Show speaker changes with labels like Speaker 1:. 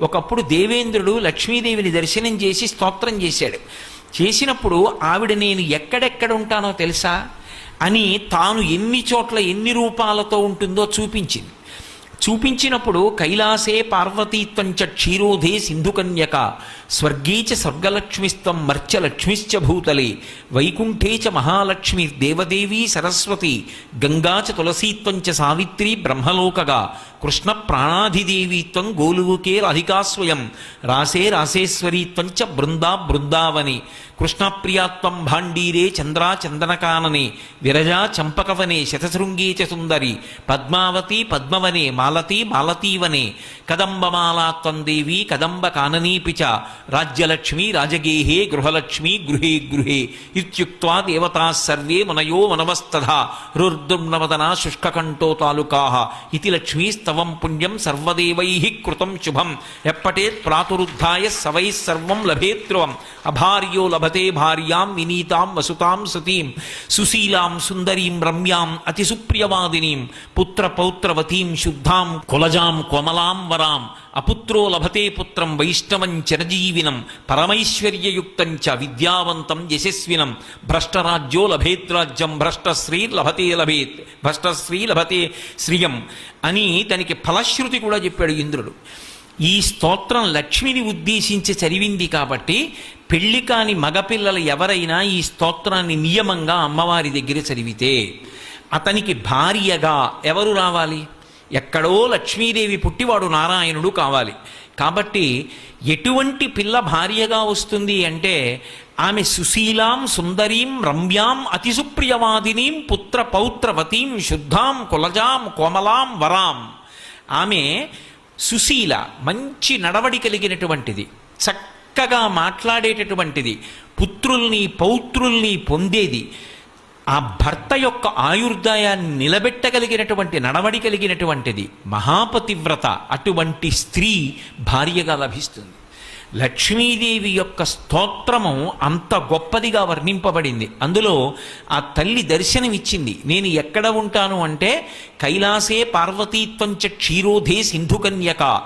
Speaker 1: ఒకప్పుడు దేవేంద్రుడు లక్ష్మీదేవిని దర్శనం చేసి స్తోత్రం చేశాడు. చేసినప్పుడు ఆవిడ నేను ఎక్కడెక్కడ ఉంటానో తెలుసా? అని తాను ఎన్ని చోట్ల ఎన్ని రూపాలతో ఉంటుందో చూపించింది. చూపించినప్పుడు కైలాసే పార్వతీత్వంచ క్షీరోధే సింధుకన్యక స్వర్గే స్వర్గలక్ష్మిస్తం మర్చలక్ష్మిశ్చ భూతలే వైకుంఠే చ మహాలక్ష్మి దేవదేవీ సరస్వతి గంగా చ తులసీత్వంచ సావిత్రి బ్రహ్మలోకగా కృష్ణ ప్రాణాధిదేవీత్వం గోలువుకే రాధికాస్వయం రాసే రాసేశ్వరీత్వంచ బృందా బృందావని కృష్ణప్రియాత్వం భాండీరే చంద్రా చందనకాననే విరజా చంపకవనే శతశృంగే చ సుందరి పద్మావతి పద్మవనే మాల మాలతీ మాలతీవనే కదంబమాలాత్వం దేవి కదంబ కాననీపిచ చ. రాజ్యలక్ష్మి రాజగేహే గృహలక్ష్మి గృహే గృహే. ఇత్యుక్వా దేవతా సర్వే మనయో మనవస్తథా. రుర్దుర్నవదనా శుష్కకంఠో తాలుకా. ఇతి లక్ష్మీస్తవం పుణ్యం సర్వదేవై కృతం శుభం. ఎప్పటే ప్రాతురుద్ధాయ సవై సర్వం లభేత్రువం అభార్యో లభతే భార్యాం వినీతాం వసుతాం సతీం. సుశీలాం సుందరీం రమ్యాం అతిసుప్రియవాదినీం పుత్ర పౌత్రవతీం శుద్ధాం కులజాం కోమలాం వరాం. అపుత్రో లభతే పుత్రం వైష్ణవం చిరజీవినం. పరమైశ్వర్యయుక్తం చ విద్యావంతం యశస్వినం. భ్రష్టరాజ్యో లభేద్రాజ్యం భ్రష్టశ్రీ లభతే లభేత్. భ్రష్టశ్రీ లభతే శ్రియం. అని తనకి ఫలశ్రుతి కూడా చెప్పాడు ఇంద్రుడు. ఈ స్తోత్రం లక్ష్మిని ఉద్దేశించి చదివింది కాబట్టి పెళ్ళి కాని మగపిల్లలు ఎవరైనా ఈ స్తోత్రాన్ని నియమంగా అమ్మవారి దగ్గర చదివితే అతనికి భార్యగా ఎవరు రావాలి? ఎక్కడో లక్ష్మీదేవి పుట్టివాడు నారాయణుడు కావాలి. కాబట్టి ఎటువంటి పిల్ల భార్యగా వస్తుంది అంటే ఆమె సుశీలాం సుందరీం రమ్యాం అతి సుప్రియవాదినీం పుత్ర పౌత్రవతీం శుద్ధాం కులజాం కోమలాం వరాం. ఆమె సుశీల మంచి నడవడి కలిగినటువంటిది చక్కగా మాట్లాడేటటువంటిది పుత్రుల్ని పౌత్రుల్ని పొందేది. ఆ భర్త యొక్క ఆయుర్దాయాన్ని నిలబెట్టగలిగినటువంటి నడవడి కలిగినటువంటిది మహాపతివ్రత. అటువంటి స్త్రీ భార్యగా లభిస్తుంది. లక్ష్మీదేవి యొక్క స్తోత్రము అంత గొప్పదిగా వర్ణింపబడింది. అందులో ఆ తల్లి దర్శనమిచ్చింది. నేను ఎక్కడ ఉంటాను అంటే కైలాసే పార్వతీత్వంచ క్షీరోధే సింధుకన్యక.